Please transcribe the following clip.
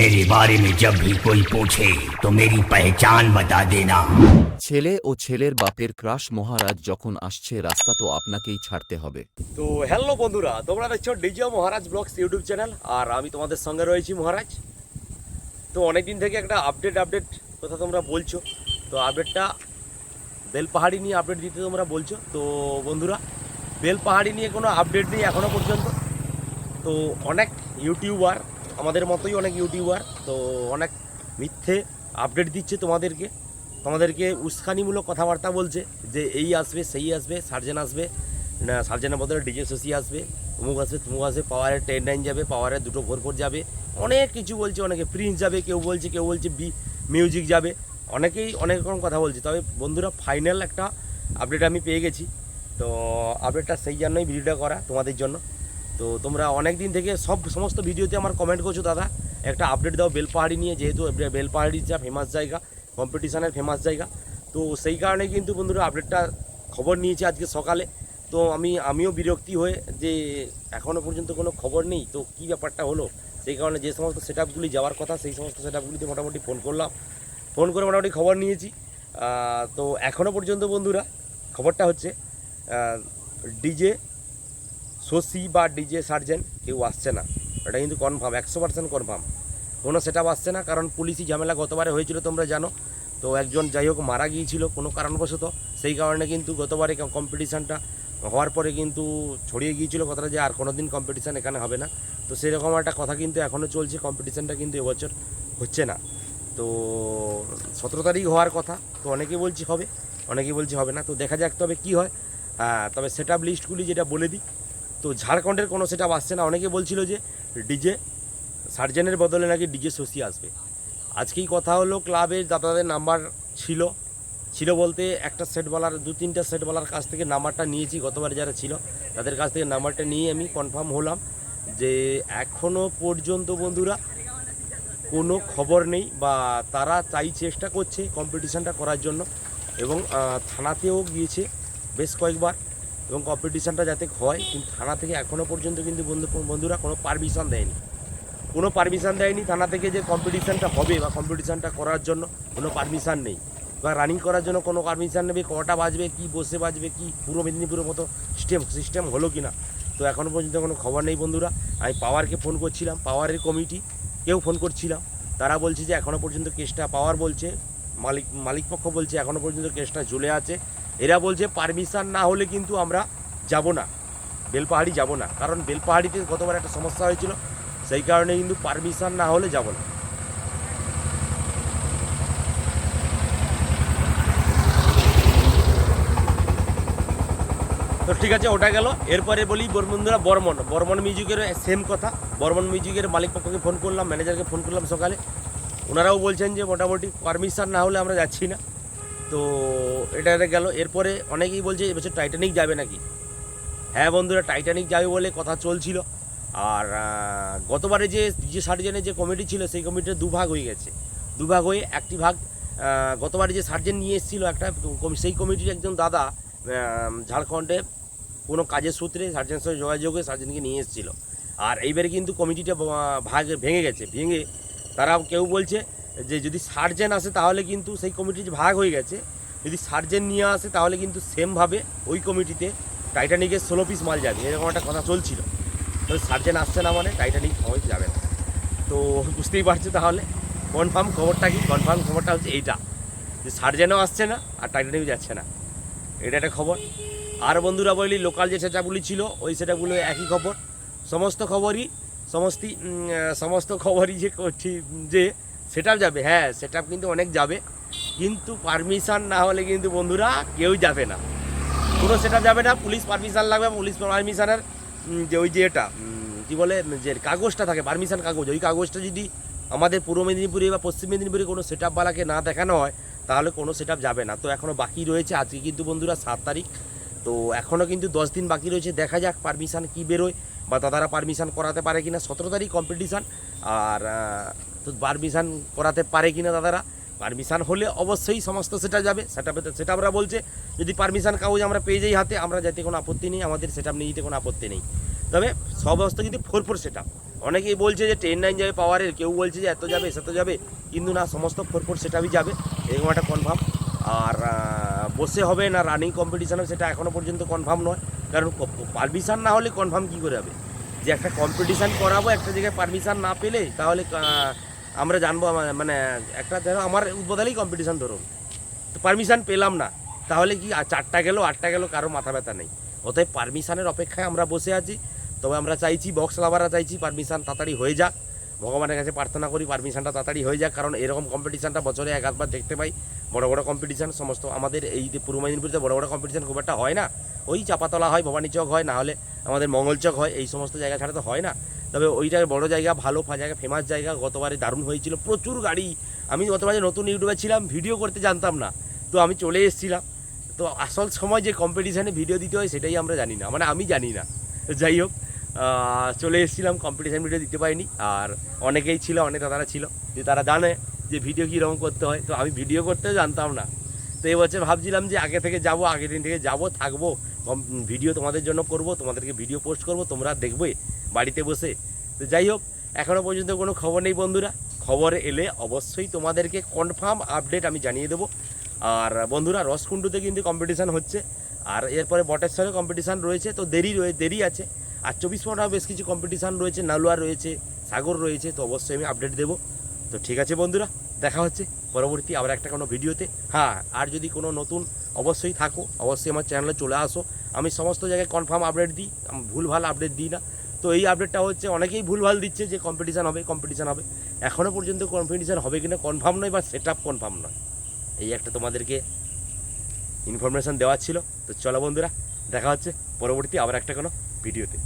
मेरे बारे में जब भी कोई पूछे तो मेरी पहचान बता देना ছেলে ও ছেলের বাপের ক্রাশ মহারাজ যখন আসছে রাস্তা তো আপনাকেই ছাড়তে হবে তো হ্যালো বন্ধুরা তোমরা দেখছো ডিজিও মহারাজ ব্লগস ইউটিউব চ্যানেল আর আমি তোমাদের সঙ্গে রয়েছি মহারাজ তো অনেকদিন থেকে একটা আপডেট আপডেট কথা তোমরা বলছো তো আপডেটটা বেলপাহাড়ি নিয়ে আপডেট দিতে তোমরা বলছো তো বন্ধুরা বেলপাহাড়ি নিয়ে কোনো আপডেট নেই এখনও পর্যন্ত তো অনেক ইউটিউবার আমাদের মতোই অনেক ইউটিউবার, তো অনেক মিথ্যে আপডেট দিচ্ছে তোমাদেরকে। তোমাদেরকে উস্কানিমূলক কথাবার্তা বলছে যে এই আসবে, সেই আসবে, সার্জেন আসবে, না, সার্জেনের বদলে ডিজে শশী আসবে, অমুক আসবে, তুমুক আসবে পাওয়ারের টেন নাইন যাবে পাওয়ারের দুটো ভোর ভোর যাবে। অনেক কিছু বলছে, অনেকে প্রিন্স যাবে, কেউ বলছে কেউ বলছে বি মিউজিক যাবে। অনেকেই অনেক রকম কথা বলছে। তবে বন্ধুরা ফাইনাল একটা আপডেট আমি পেয়ে গেছি। তো আপডেটটা সেই জন্যই ভিডিওটা করা তোমাদের জন্য। তো তোমরা অনেক দিন থেকে সব সমস্ত ভিডিওতে আমার কমেন্ট করছ দাদা। একটা আপডেট দাও বেলপাহাড়ি নিয়ে, যেহেতু বে- বেলপাহাড়ি যা ফেমাস জায়গা কম্পিটিশানের ফেমাস জায়গা। তো সেই কারণে কিন্তু বন্ধুরা আপডেটটা খবর নিয়েছি আজকে সকালে। তো আমি, আমিও বিরক্তি হয়ে যে এখনও পর্যন্ত কোনো খবর নেই, তো কী ব্যাপারটা হলো? সেই কারণে যে সমস্ত সেট আপগুলি যাওয়ার কথা সেই সমস্ত সেট আপগুলিতে মোটামুটি ফোন করলাম। ফোন করে মোটামুটি খবর নিয়েছি। তো এখনও পর্যন্ত বন্ধুরা খবরটা হচ্ছে ডিজে শশী বা ডিজে সার্জেন্ট কেউ আসছে না। এটা কিন্তু কনফার্ম একশো পার্সেন্ট কনফার্ম কোনো সেটা আসছে না, কারণ পুলিশি ঝামেলা গতবারে হয়েছিল তোমরা জানো। তো একজন যাই হোক মারা গিয়েছিল কোনো কারণবশত। সেই কারণে কিন্তু গতবারে কম্পিটিশানটা হওয়ার পরে কিন্তু ছড়িয়ে গিয়েছিল কথাটা যে আর কোনো দিন কম্পিটিশান এখানে হবে না। তো সেরকম একটা কথা কিন্তু এখনও চলছে কম্পিটিশানটা কিন্তু এবছর হচ্ছে না। তো সতেরো তারিখ হওয়ার কথা, তো অনেকে বলছি হবে অনেকে বলছি হবে না। তো দেখা যাক তবে কী হয়। হ্যাঁ তবে সেট আপ লিস্টগুলি যেটা বলে দিই তো ঝাড়খণ্ডের কোনো সেট আপ আসছে না। অনেকে বলছিল যে ডিজে সার্জেনের বদলে নাকি ডিজে শশী আসবে। আজকেই কথা হলো ক্লাবের দাদাদের নাম্বার ছিল। ছিল বলতে একটা সেট বলার দু তিনটা সেট বলার কাছ থেকে নাম্বারটা নিয়েছি। গতবার যারা ছিল তাদের কাছ থেকে নাম্বারটা নিয়ে আমি কনফার্ম হলাম যে এখনও পর্যন্ত বন্ধুরা কোনো খবর নেই বা তারা তাই চেষ্টা করছে কম্পিটিশানটা করার জন্য। এবং থানাতেও গিয়েছে বেশ কয়েকবার। এবং কম্পিটিশানটা যাতে হয়, কিন্তু থানা থেকে এখনও পর্যন্ত কিন্তু বন্ধু, বন্ধুরা কোনো পারমিশন দেয়নি। কোনো পারমিশন দেয়নি, থানা থেকে যে কম্পিটিশানটা হবে বা কম্পিটিশানটা করার জন্য কোনো পারমিশান নেই। বা রানিং করার জন্য কোনো পারমিশন নেবে, কটা বাজবে, কি বসে বাজবে, কি পূর্ব মেদিনীপুরের মতো সিস্টেম সিস্টেম হলো কি না তো এখনও পর্যন্ত কোনো খবর নেই বন্ধুরা। আমি পাওয়ারকে ফোন করছিলাম পাওয়ারের কমিটি কেউ ফোন করছিলাম। তারা বলছে যে এখনও পর্যন্ত কেসটা পাওয়ার বলছে, মালিক মালিক পক্ষ বলছে এখনও পর্যন্ত কেসটা ঝুলে আছে। এরা বলছে পারমিশন না হলে কিন্তু আমরা যাব না। বেলপাহাড়ি যাব না। কারণ বেলপাহাড়িতে গতবার একটা সমস্যা হয়েছিল, সেই কারণে কিন্তু পারমিশন না হলে যাব না। তো ঠিক আছে, ওটা গেল। এরপরে বলি বর্মনরা বর্মন। বর্মন মিউজিকের সেম কথা। বর্মন মিউজিকের মালিক পক্ষকে ফোন করলাম ম্যানেজারকে ফোন করলাম সকালে। ওনারাও বলছেন যে মোটামুটি পারমিশন না হলে আমরা যাচ্ছি না। তো এটা গেল। এরপরে অনেকেই বলছে এবছর টাইটানিক যাবে নাকি? হ্যাঁ বন্ধুরা টাইটানিক যাবে বলে কথা চলছিল। আর গতবারে যে যে সার্জেনের যে কমিটি ছিল, সেই কমিটির দুভাগ হয়ে গেছে। দুভাগ হয়ে একটি ভাগ গতবারে যে সার্জেন নিয়ে এসেছিল একটা সেই কমিটির একজন দাদা ঝাড়খণ্ডে কোনো কাজের সূত্রে সার্জেনের সঙ্গে যোগাযোগ হয়ে সার্জেনকে নিয়ে এসেছিল। আর এইবারে কিন্তু কমিটিটা ভাগ ভেঙে গেছে। ভেঙে তারা কেউ বলছে যে যদি সার্জেন আসে তাহলে কিন্তু সেই কমিটি ভাগ হয়ে গেছে, যদি সার্জেন নিয়ে আসে তাহলে কিন্তু সেমভাবে ওই কমিটিতে টাইটানিকের ষোলো পিস মাল যাবে। এরকম একটা কথা চলছিল। তো সার্জেন আসছে না মানে টাইটানিক সময় যাবে না। তো বুঝতেই পারছ তাহলে? কনফার্ম খবরটা কি? কনফার্ম খবরটা হচ্ছে এইটা। যে সার্জেনও আসছে না আর টাইটানিকও যাচ্ছে না। এটা একটা খবর। আর বন্ধুরা বলি লোকাল যে সেটাগুলি ছিল, ওই সেটাগুলো একই খবর। সমস্ত খবরই, সমস্ত সমস্ত খবরই যে করছি যে সেটাপ যাবে হ্যাঁ সেটাপ কিন্তু অনেক যাবে। কিন্তু পারমিশন না হলে কিন্তু বন্ধুরা কেউ যাবে না। কোনো সেটা যাবে না, পুলিশ পারমিশন লাগবে, পুলিশ পারমিশনের যে ওই যে এটা কী বলে, যে কাগজটা থাকে পারমিশন কাগজ, ওই কাগজটা যদি আমাদের পূর্ব মেদিনীপুরে বা পশ্চিম মেদিনীপুরে কোনো সেট বালাকে না দেখানো হয়, তাহলে কোনো সেট যাবে না। তো এখনও বাকি রয়েছে, আজকে কিন্তু বন্ধুরা সাত তারিখ। তো এখনও কিন্তু দশ দিন বাকি রয়েছে, দেখা যাক পারমিশন কী বেরোয় বা দাদারা পারমিশন করাতে পারে কিনা। সতেরো তারিখ কম্পিটিশান আর তো পারমিশান করাতে পারে কি না দাদারা? পারমিশান হলে অবশ্যই সমস্ত সেটা যাবে। সেটা সেটা আমরা বলছে, যদি পারমিশন কাগজ আমরা পেয়ে যাই হাতে, আমরা যাতে কোনো আপত্তি নেই, আমাদের সেটা নিয়ে যেতে কোনো আপত্তি নেই। তবে সমস্ত কিন্তু ফোর ফোর সেট অনেকেই বলছে যে টেন নাইন যাবে পাওয়ারের কেউ বলছে যে এত যাবে সেত যাবে। কিন্তু না, সমস্ত ফোর ফোর সেটাবই যাবে। এরকম একটা কনফার্ম আর বসে হবে না রানিং কম্পিটিশন সেটা এখনও পর্যন্ত কনফার্ম নয়। কারণ পারমিশন না হলে কনফার্ম কী করে হবে? যে একটা কম্পিটিশান করাবো, একটা জায়গায় পারমিশান না পেলে, তাহলে আমরা জানব মানে একটা ধরো আমার উদ্বোধনেই কম্পিটিশান ধরুন। তো পারমিশন পেলাম না। তাহলে কি চারটা গেল, আটটা গেল, কারও মাথা ব্যথা নেই। অতএব পারমিশানের অপেক্ষায় আমরা বসে আছি। তবে আমরা চাইছি বক্স লাভাররা চাইছি পারমিশান তাড়াতাড়ি হয়ে যাক। ভগবানের কাছে প্রার্থনা করি পারমিশানটা তাড়াতাড়ি হয়ে যাক। কারণ এরকম কম্পিটিশানটা বছরে এক আধবার দেখতে পাই। বড় বড় কম্পিটিশান সমস্ত আমাদের এই যে পূর্ব মেদিনীপুরতে বড় বড় কম্পিটিশান খুব একটা হয় না। ওই চাপাতলা হয় ভবানী চক হয়, না হলে আমাদের মঙ্গলচক হয়। এই সমস্ত জায়গা ছাড়া তো হয় না। তবে ওইটা বড় জায়গা, ভালো জায়গা ফেমাস জায়গা, গতবারে দারুণ হয়েছিল। প্রচুর গাড়ি। আমি গতবারে নতুন ইউটিউবে ছিলাম, ভিডিও করতে জানতাম না। তো আমি চলে এসেছিলাম। তো আসল সময় যে কম্পিটিশানে ভিডিও দিতে হয়, সেটাই আমরা জানি না। মানে আমি জানি না। যাই হোক চলে এসেছিলাম কম্পিটিশান ভিডিও দিতে পারিনি। আর অনেকেই ছিল, অনেক দাদারা ছিল, যে তারা জানে যে ভিডিও কীরকম করতে হয়। তো আমি ভিডিও করতেও জানতাম না। তো এবছর ভাবছিলাম যে আগে থেকে যাব, আগের দিন থেকে যাব, থাকব। ভিডিও তোমাদের জন্য করব, তোমাদেরকে ভিডিও পোস্ট করব, তোমরা দেখবে। বাড়িতে বসে। তো যাই হোক এখনও পর্যন্ত কোনো খবর নেই বন্ধুরা। খবর এলে অবশ্যই তোমাদেরকে কনফার্ম আপডেট আমি জানিয়ে দেবো। আর বন্ধুরা, রসকুণ্ডুতে কিন্তু কম্পিটিশান হচ্ছে। আর এরপরে বটেশ্বরে কম্পিটিশান রয়েছে, তো দেরি রয়ে, দেরি আছে। আর চব্বিশ পরগনাও বেশ কিছু কম্পিটিশান রয়েছে, নালুয়া রয়েছে, সাগর রয়েছে, তো অবশ্যই আমি আপডেট দেবো। তো ঠিক আছে বন্ধুরা, দেখা হচ্ছে পরবর্তী আবার একটা কোনো ভিডিওতে। হ্যাঁ আর যদি কোনো নতুন, অবশ্যই থাকো। অবশ্যই আমার চ্যানেলে চলে আসো। আমি সমস্ত জায়গায় কনফার্ম আপডেট দিই ভুলভাল আপডেট দিই না। তো এই আপডেটটা হচ্ছে, অনেকেই ভুলভাল দিচ্ছে যে কম্পিটিশান হবে কম্পিটিশান হবে। এখনও পর্যন্ত কম্পিটিশান হবে কিনা কনফার্ম নয় বা সেট আপ কনফার্ম নয়। এই একটা তোমাদেরকে ইনফরমেশান দেওয়া ছিল। তো চলো বন্ধুরা, দেখা হচ্ছে পরবর্তী আবার একটা কোনো ভিডিওতে